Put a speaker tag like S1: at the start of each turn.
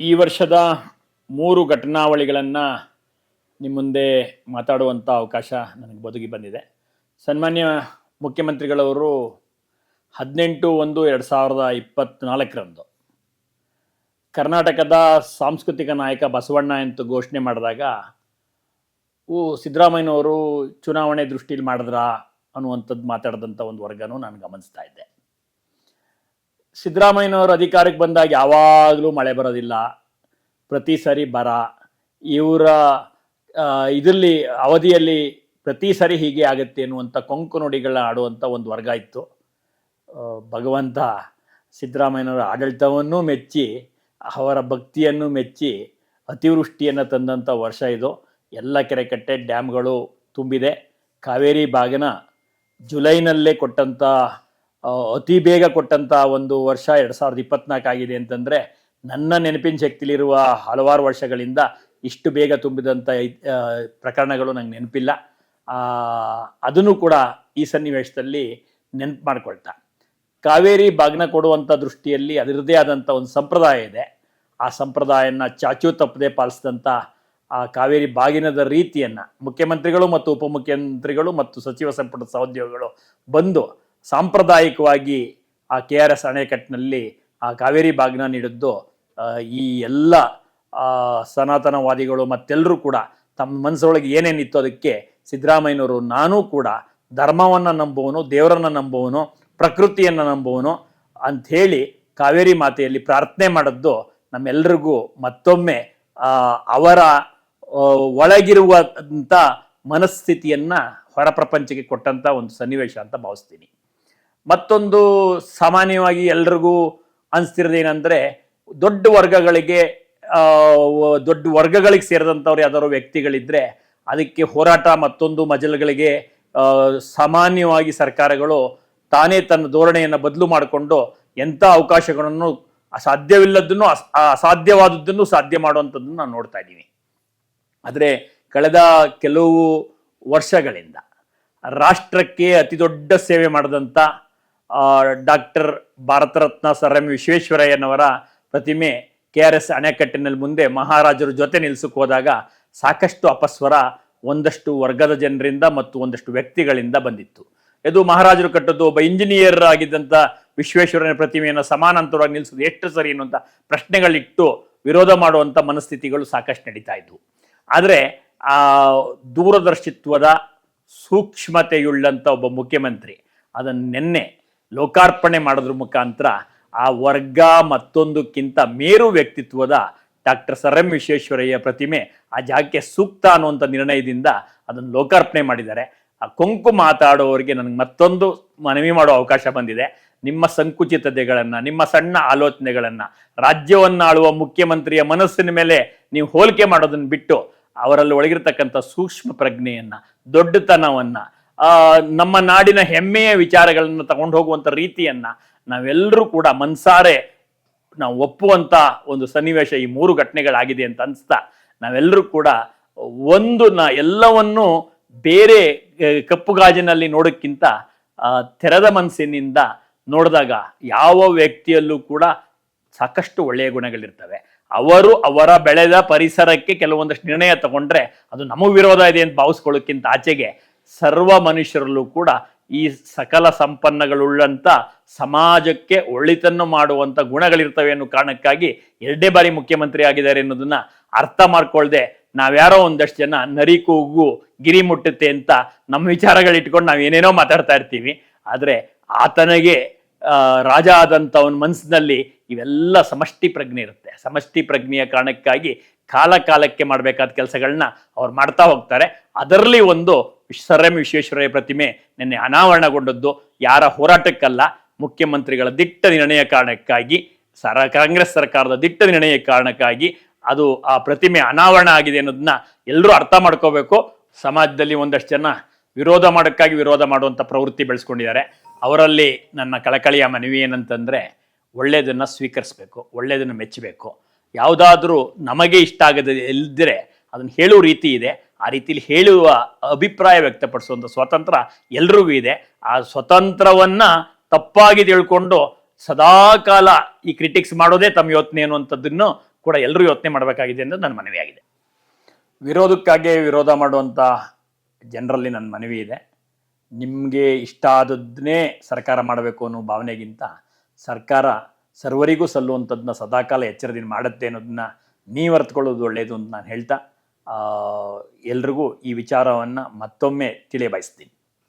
S1: ಈ ವರ್ಷದ ಮೂರು ಘಟನಾವಳಿಗಳನ್ನು ನಿಮ್ಮ ಮುಂದೆ ಮಾತಾಡುವಂಥ ಅವಕಾಶ ನನಗೆ ಬದುಕಿ ಬಂದಿದೆ. ಸನ್ಮಾನ್ಯ ಮುಖ್ಯಮಂತ್ರಿಗಳವರು ಹದಿನೆಂಟು ಒಂದು ಎರಡು ಸಾವಿರದ ಇಪ್ಪತ್ತ್ನಾಲ್ಕರಂದು ಕರ್ನಾಟಕದ ಸಾಂಸ್ಕೃತಿಕ ನಾಯಕ ಬಸವಣ್ಣ ಅಂತ ಘೋಷಣೆ ಮಾಡಿದಾಗ, ಓ ಸಿದ್ದರಾಮಯ್ಯನವರು ಚುನಾವಣೆ ದೃಷ್ಟಿಲಿ ಮಾಡಿದ್ರಾ ಅನ್ನುವಂಥದ್ದು ಮಾತಾಡಿದಂಥ ಒಂದು ವರ್ಗನೂ ನಾನು ಗಮನಿಸ್ತಾ ಇದ್ದೆ. ಸಿದ್ದರಾಮಯ್ಯನವರು ಅಧಿಕಾರಕ್ಕೆ ಬಂದಾಗ ಯಾವಾಗಲೂ ಮಳೆ ಬರೋದಿಲ್ಲ. ಪ್ರತಿ ಸರಿ ಬರ. ಇವರ ಇದರಲ್ಲಿ, ಅವಧಿಯಲ್ಲಿ ಪ್ರತಿ ಸರಿ ಹೀಗೆ ಆಗುತ್ತೆ ಎನ್ನುವಂಥ ಕೊಂಕು ನುಡಿಗಳನ್ನ ಆಡುವಂಥ ಒಂದು ವರ್ಗ ಇತ್ತು. ಭಗವಂತ ಸಿದ್ದರಾಮಯ್ಯನವರ ಆಡಳಿತವನ್ನು ಮೆಚ್ಚಿ, ಅವರ ಭಕ್ತಿಯನ್ನು ಮೆಚ್ಚಿ, ಅತಿವೃಷ್ಟಿಯನ್ನು ತಂದಂಥ ವರ್ಷ ಇದು. ಎಲ್ಲ ಕೆರೆ ಕಟ್ಟೆ ಡ್ಯಾಮ್ಗಳು ತುಂಬಿದೆ. ಕಾವೇರಿ ಬಾಗಿನ ಜುಲೈನಲ್ಲೇ ಕೊಟ್ಟಂಥ ಅತಿ ಬೇಗ ಕೊಟ್ಟಂತ ಒಂದು ವರ್ಷ ಎರಡು ಸಾವಿರದ ಇಪ್ಪತ್ನಾಲ್ಕು ಆಗಿದೆ ಅಂತಂದ್ರೆ ನನ್ನ ನೆನಪಿನ ಶಕ್ತಿಲಿರುವ ಹಲವಾರು ವರ್ಷಗಳಿಂದ ಇಷ್ಟು ಬೇಗ ತುಂಬಿದಂಥ ಐ- ಪ್ರಕರಣಗಳು ನಂಗೆ ನೆನಪಿಲ್ಲ. ಅದನ್ನು ಕೂಡ ಈ ಸನ್ನಿವೇಶದಲ್ಲಿ ನೆನಪು ಮಾಡ್ಕೊಳ್ತಾ. ಕಾವೇರಿ ಬಾಗ್ನ ಕೊಡುವಂಥ ದೃಷ್ಟಿಯಲ್ಲಿ ಅದರದ್ದೇ ಆದಂಥ ಒಂದು ಸಂಪ್ರದಾಯ ಇದೆ. ಆ ಸಂಪ್ರದಾಯನ ಚಾಚೂ ತಪ್ಪದೆ ಪಾಲಿಸಿದಂಥ ಆ ಕಾವೇರಿ ಬಾಗಿನದ ರೀತಿಯನ್ನು ಮುಖ್ಯಮಂತ್ರಿಗಳು ಮತ್ತು ಉಪಮುಖ್ಯಮಂತ್ರಿಗಳು ಮತ್ತು ಸಚಿವ ಸಂಪುಟದ ಸಹೋದ್ಯೋಗಿಗಳು ಬಂದು ಸಾಂಪ್ರದಾಯಿಕವಾಗಿ ಆ ಕೆ ಆರ್ ಎಸ್ ಅಣೆಕಟ್ಟಿನಲ್ಲಿ ಆ ಕಾವೇರಿ ಬಾಗ್ನ ನೀಡಿದ್ದು ಈ ಎಲ್ಲ ಸನಾತನವಾದಿಗಳು ಮತ್ತೆಲ್ಲರೂ ಕೂಡ ತಮ್ಮ ಮನಸ್ಸೊಳಗೆ ಏನೇನಿತ್ತು ಅದಕ್ಕೆ ಸಿದ್ದರಾಮಯ್ಯನವರು, ನಾನೂ ಕೂಡ ಧರ್ಮವನ್ನು ನಂಬುವನು, ದೇವರನ್ನು ನಂಬುವನು, ಪ್ರಕೃತಿಯನ್ನು ನಂಬುವನು ಅಂಥೇಳಿ ಕಾವೇರಿ ಮಾತೆಯಲ್ಲಿ ಪ್ರಾರ್ಥನೆ ಮಾಡಿದ್ದು ನಮ್ಮೆಲ್ರಿಗೂ ಮತ್ತೊಮ್ಮೆ ಅವರ ಒಳಗಿರುವಂಥ ಮನಸ್ಥಿತಿಯನ್ನು ಹೊರ ಪ್ರಪಂಚಕ್ಕೆ ಕೊಟ್ಟಂತ ಒಂದು ಸನ್ನಿವೇಶ ಅಂತ ಭಾವಿಸ್ತೀನಿ. ಮತ್ತೊಂದು ಸಾಮಾನ್ಯವಾಗಿ ಎಲ್ರಿಗೂ ಅನಿಸ್ತಿರೋದೇನೆಂದರೆ ದೊಡ್ಡ ವರ್ಗಗಳಿಗೆ ದೊಡ್ಡ ವರ್ಗಗಳಿಗೆ ಸೇರಿದಂಥವ್ರು ಯಾವ್ದಾದ್ರು ವ್ಯಕ್ತಿಗಳಿದ್ರೆ ಅದಕ್ಕೆ ಹೋರಾಟ ಮತ್ತೊಂದು ಮಜಲುಗಳಿಗೆ ಸಾಮಾನ್ಯವಾಗಿ ಸರ್ಕಾರಗಳು ತಾನೇ ತನ್ನ ಧೋರಣೆಯನ್ನು ಬದಲು ಮಾಡಿಕೊಂಡು ಎಂಥ ಅವಕಾಶಗಳನ್ನು ಅಸಾಧ್ಯವಿಲ್ಲದನ್ನು ಅಸ್- ಅಸಾಧ್ಯವಾದದ್ದನ್ನು ಸಾಧ್ಯ ಮಾಡುವಂಥದ್ದನ್ನು ನಾನು ನೋಡ್ತಾ ಇದ್ದೀನಿ. ಆದರೆ ಕಳೆದ ಕೆಲವು ವರ್ಷಗಳಿಂದ ರಾಷ್ಟ್ರಕ್ಕೆ ಅತಿ ದೊಡ್ಡ ಸೇವೆ ಮಾಡಿದಂಥ ಡಾಕ್ಟರ್ ಭಾರತರತ್ನ ಸರ್ ಎಂ ವಿಶ್ವೇಶ್ವರಯ್ಯನವರ ಪ್ರತಿಮೆ ಕೆ ಆರ್ ಎಸ್ ಅಣೆಕಟ್ಟಿನಲ್ಲಿ ಮುಂದೆ ಮಹಾರಾಜರ ಜೊತೆ ನಿಲ್ಸಕ್ಕೆ ಹೋದಾಗ ಸಾಕಷ್ಟು ಅಪಸ್ವರ, ಒಂದಷ್ಟು ವರ್ಗದ ಜನರಿಂದ ಮತ್ತು ಒಂದಷ್ಟು ವ್ಯಕ್ತಿಗಳಿಂದ ಬಂದಿತ್ತು. ಇದು ಮಹಾರಾಜರು ಕಟ್ಟದ್ದು ಒಬ್ಬ ಇಂಜಿನಿಯರ್ ಆಗಿದ್ದಂಥ ವಿಶ್ವೇಶ್ವರನ ಪ್ರತಿಮೆಯನ್ನು ಸಮಾನಾಂತರವಾಗಿ ನಿಲ್ಲಿಸೋದು ಎಷ್ಟು ಸರಿ ಅನ್ನುವಂಥ ಪ್ರಶ್ನೆಗಳಿಟ್ಟು ವಿರೋಧ ಮಾಡುವಂಥ ಮನಸ್ಥಿತಿಗಳು ಸಾಕಷ್ಟು ನಡೀತಾ ಇದ್ವು. ಆದರೆ ಆ ದೂರದರ್ಶಿತ್ವದ ಸೂಕ್ಷ್ಮತೆಯುಳ್ಳಂಥ ಒಬ್ಬ ಮುಖ್ಯಮಂತ್ರಿ, ಅದನ್ನು ನಿನ್ನೆ ಲೋಕಾರ್ಪಣೆ ಮಾಡೋದ್ರ ಮುಖಾಂತರ ಆ ವರ್ಗ ಮತ್ತೊಂದಕ್ಕಿಂತ ಮೇರು ವ್ಯಕ್ತಿತ್ವದ ಡಾಕ್ಟರ್ ಸರ್ ಎಂ ವಿಶ್ವೇಶ್ವರಯ್ಯ ಪ್ರತಿಮೆ ಆ ಜಾಗಕ್ಕೆ ಸೂಕ್ತ ಅನ್ನುವಂಥ ನಿರ್ಣಯದಿಂದ ಅದನ್ನು ಲೋಕಾರ್ಪಣೆ ಮಾಡಿದ್ದಾರೆ. ಆ ಕೊಂಕು ಮಾತಾಡೋರಿಗೆ ನನಗೆ ಮತ್ತೊಂದು ಮನವಿ ಮಾಡೋ ಅವಕಾಶ ಬಂದಿದೆ. ನಿಮ್ಮ ಸಂಕುಚಿತತೆಗಳನ್ನು, ನಿಮ್ಮ ಸಣ್ಣ ಆಲೋಚನೆಗಳನ್ನು, ರಾಜ್ಯವನ್ನಾಳುವ ಮುಖ್ಯಮಂತ್ರಿಯ ಮನಸ್ಸಿನ ಮೇಲೆ ನೀವು ಹೋಲಿಕೆ ಮಾಡೋದನ್ನು ಬಿಟ್ಟು ಅವರಲ್ಲಿ ಒಳಗಿರ್ತಕ್ಕಂಥ ಸೂಕ್ಷ್ಮ ಪ್ರಜ್ಞೆಯನ್ನು, ದೊಡ್ಡತನವನ್ನ ನಮ್ಮ ನಾಡಿನ ಹೆಮ್ಮೆಯ ವಿಚಾರಗಳನ್ನು ತಗೊಂಡು ಹೋಗುವಂಥ ರೀತಿಯನ್ನ ನಾವೆಲ್ಲರೂ ಕೂಡ ಮನ್ಸಾರೆ ನಾವು ಒಪ್ಪುವಂತ ಒಂದು ಸನ್ನಿವೇಶ ಈ ಮೂರು ಘಟನೆಗಳಾಗಿದೆ ಅಂತ ಅನಿಸ್ತಾ. ನಾವೆಲ್ಲರೂ ಕೂಡ ಒಂದು ನ ಎಲ್ಲವನ್ನು ಬೇರೆ ಕಪ್ಪು ಗಾಜಿನಲ್ಲಿ ನೋಡೋಕ್ಕಿಂತ ತೆರೆದ ಮನಸ್ಸಿನಿಂದ ನೋಡಿದಾಗ ಯಾವ ವ್ಯಕ್ತಿಯಲ್ಲೂ ಕೂಡ ಸಾಕಷ್ಟು ಒಳ್ಳೆಯ ಗುಣಗಳಿರ್ತವೆ. ಅವರು ಅವರ ಬೆಳೆದ ಪರಿಸರಕ್ಕೆ ಕೆಲವೊಂದಷ್ಟು ನಿರ್ಣಯ ತಗೊಂಡ್ರೆ ಅದು ನಮಗೆ ವಿರೋಧ ಇದೆ ಅಂತ ಭಾವಿಸ್ಕೊಳ್ಳೋಕ್ಕಿಂತ ಆಚೆಗೆ ಸರ್ವ ಮನುಷ್ಯರಲ್ಲೂ ಕೂಡ ಈ ಸಕಲ ಸಂಪನ್ನಗಳುಳ್ಳಂಥ ಸಮಾಜಕ್ಕೆ ಒಳಿತನ್ನು ಮಾಡುವಂತ ಗುಣಗಳಿರ್ತವೆ ಅನ್ನೋ ಕಾರಣಕ್ಕಾಗಿ ಎರಡೇ ಬಾರಿ ಮುಖ್ಯಮಂತ್ರಿ ಆಗಿದ್ದಾರೆ ಅನ್ನೋದನ್ನ ಅರ್ಥ ಮಾಡ್ಕೊಳ್ದೆ ನಾವ್ಯಾರೋ ಒಂದಷ್ಟು ಜನ ನರಿ ಕೂಗು ಗಿರಿ ಮುಟ್ಟುತ್ತೆ ಅಂತ ನಮ್ಮ ವಿಚಾರಗಳಿಟ್ಕೊಂಡು ನಾವು ಏನೇನೋ ಮಾತಾಡ್ತಾ ಇರ್ತೀವಿ. ಆದ್ರೆ ಆತನಿಗೆ ರಾಜ ರಾಜ ಆದಂಥವನ ಮನಸ್ಸಿನಲ್ಲಿ ಇವೆಲ್ಲ ಸಮಷ್ಟಿ ಪ್ರಜ್ಞೆ ಇರುತ್ತೆ. ಸಮಷ್ಟಿ ಪ್ರಜ್ಞೆಯ ಕಾರಣಕ್ಕಾಗಿ ಕಾಲ ಕಾಲಕ್ಕೆ ಮಾಡಬೇಕಾದ ಕೆಲಸಗಳನ್ನ ಅವ್ರು ಮಾಡ್ತಾ ಹೋಗ್ತಾರೆ. ಅದರಲ್ಲಿ ಒಂದು ಸರ್ ಎಂ ವಿಶ್ವೇಶ್ವರಯ್ಯ ಪ್ರತಿಮೆ ನಿನ್ನೆ ಅನಾವರಣಗೊಂಡದ್ದು ಯಾರ ಹೋರಾಟಕ್ಕಲ್ಲ, ಮುಖ್ಯಮಂತ್ರಿಗಳ ದಿಟ್ಟ ನಿರ್ಣಯ ಕಾರಣಕ್ಕಾಗಿ, ಸರ, ಕಾಂಗ್ರೆಸ್ ಸರ್ಕಾರದ ದಿಟ್ಟ ನಿರ್ಣಯ ಕಾರಣಕ್ಕಾಗಿ ಅದು ಆ ಪ್ರತಿಮೆ ಅನಾವರಣ ಆಗಿದೆ ಅನ್ನೋದನ್ನ ಎಲ್ಲರೂ ಅರ್ಥ ಮಾಡ್ಕೋಬೇಕು. ಸಮಾಜದಲ್ಲಿ ಒಂದಷ್ಟು ಜನ ವಿರೋಧ ಮಾಡೋಕ್ಕಾಗಿ ವಿರೋಧ ಮಾಡುವಂಥ ಪ್ರವೃತ್ತಿ ಬೆಳೆಸ್ಕೊಂಡಿದ್ದಾರೆ. ಅವರಲ್ಲಿ ನನ್ನ ಕಳಕಳಿಯ ಮನವಿ ಏನಂತಂದರೆ, ಒಳ್ಳೆಯದನ್ನು ಸ್ವೀಕರಿಸಬೇಕು, ಒಳ್ಳೆಯದನ್ನು ಮೆಚ್ಚಬೇಕು. ಯಾವುದಾದ್ರೂ ನಮಗೆ ಇಷ್ಟ ಆಗದೆ ಇಲ್ಲದಿದ್ರೆ ಅದನ್ನು ಹೇಳುವ ರೀತಿ ಇದೆ. ಆ ರೀತಿಲಿ ಹೇಳುವ ಅಭಿಪ್ರಾಯ ವ್ಯಕ್ತಪಡಿಸುವಂಥ ಸ್ವಾತಂತ್ರ್ಯ ಎಲ್ರಿಗೂ ಇದೆ. ಆ ಸ್ವತಂತ್ರವನ್ನು ತಪ್ಪಾಗಿ ತಿಳ್ಕೊಂಡು ಸದಾಕಾಲ ಈ ಕ್ರಿಟಿಕ್ಸ್ ಮಾಡೋದೇ ತಮ್ಮ ಯೋಚನೆ ಅನ್ನುವಂಥದ್ದನ್ನು ಕೂಡ ಎಲ್ಲರೂ ಯೋಚನೆ ಮಾಡಬೇಕಾಗಿದೆ ಅಂತ ನನ್ನ ಮನವಿಯಾಗಿದೆ ವಿರೋಧಕ್ಕಾಗಿ ವಿರೋಧ ಮಾಡುವಂಥ ಜನರಲ್ಲಿ ನನ್ನ ಮನವಿ ಇದೆ. ನಿಮಗೆ ಇಷ್ಟ ಆದದ್ದನ್ನೇ ಸರ್ಕಾರ ಮಾಡಬೇಕು ಅನ್ನೋ ಭಾವನೆಗಿಂತ ಸರ್ಕಾರ ಸರ್ವರಿಗೂ ಸಲ್ಲುವಂಥದ್ದನ್ನ ಸದಾಕಾಲ ಎಚ್ಚರದಿಂದ ಮಾಡುತ್ತೆ ಅನ್ನೋದನ್ನ ನೀವು ಅರ್ಥಕೊಳ್ಳೋದು ಒಳ್ಳೆಯದು ಅಂತ ನಾನು ಹೇಳ್ತಾ ಎಲ್ರಿಗೂ ಈ ವಿಚಾರವನ್ನು ಮತ್ತೊಮ್ಮೆ ತಿಳಿಯಬಯಸ್ತೀನಿ